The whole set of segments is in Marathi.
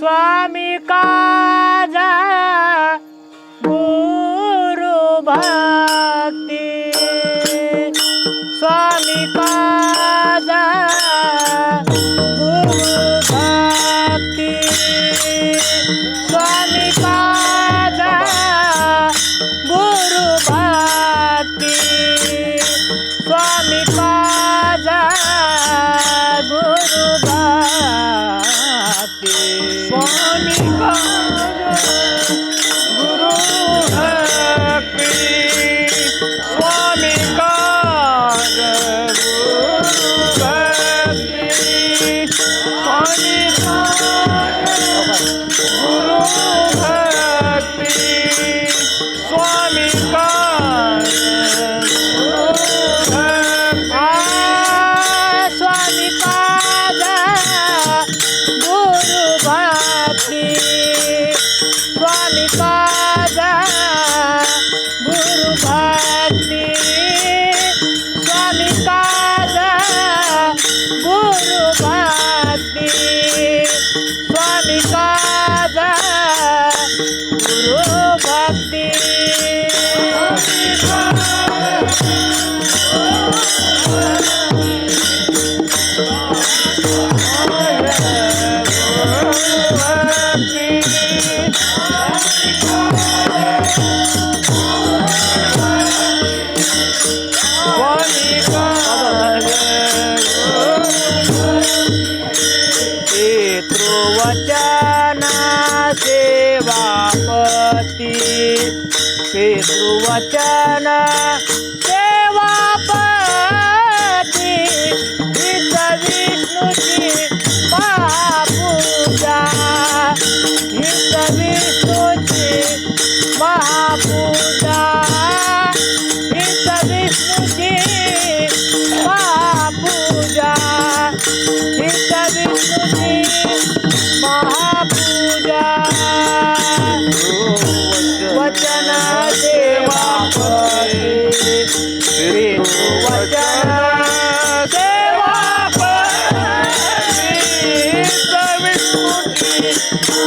Swami. honra. वचना सेवापती पितृवचन सेवापती विष्णुची वचन देवा वचन देवा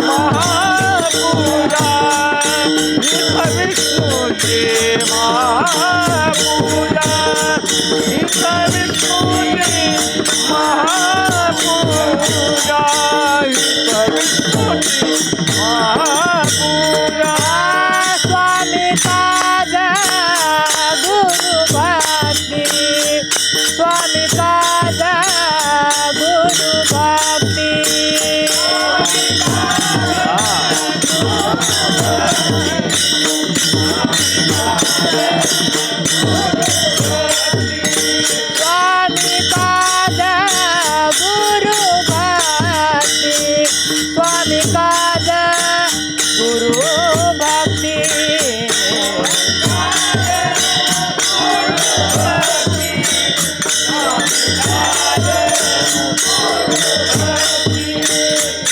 महापूजा विष्णूची महापूजा विष्णूची महापूजा Swami Sada.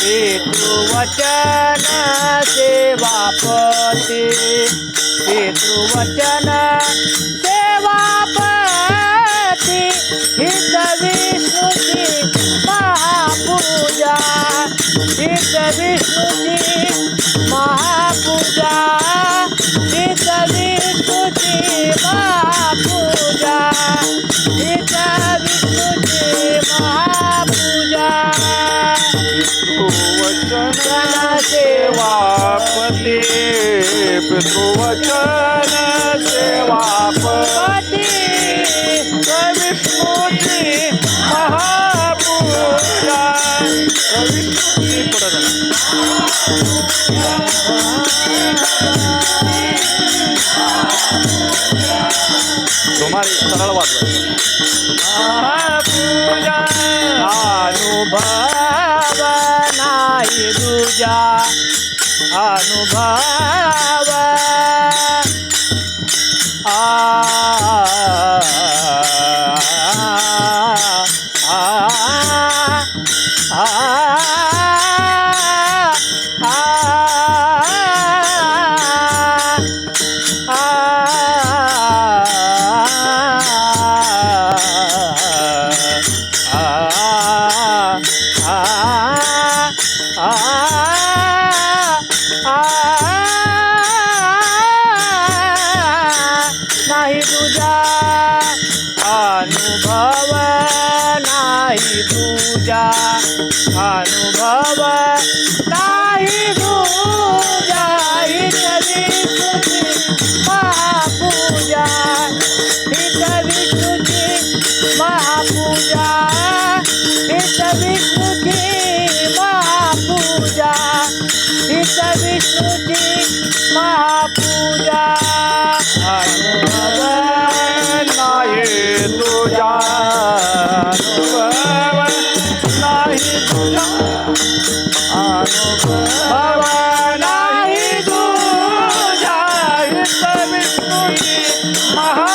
पितृवचन सेवापती पितृवचन सेवापती हित विष्णूची महापूजा. हित विष्णुची पितृवचन सेवापती विष्णूची महापूजा विष्णूची सरळ वाजवा. महापूजा अनुभव नाही तुझ्या. अनुभव तुझा अनुभव नाही तुझा. अनुभव नाही तुझा. इतरी तुझी महापूजा इतरी तुझी महापूजा इतरी तुझी महापूजा इतरी तुझी মহা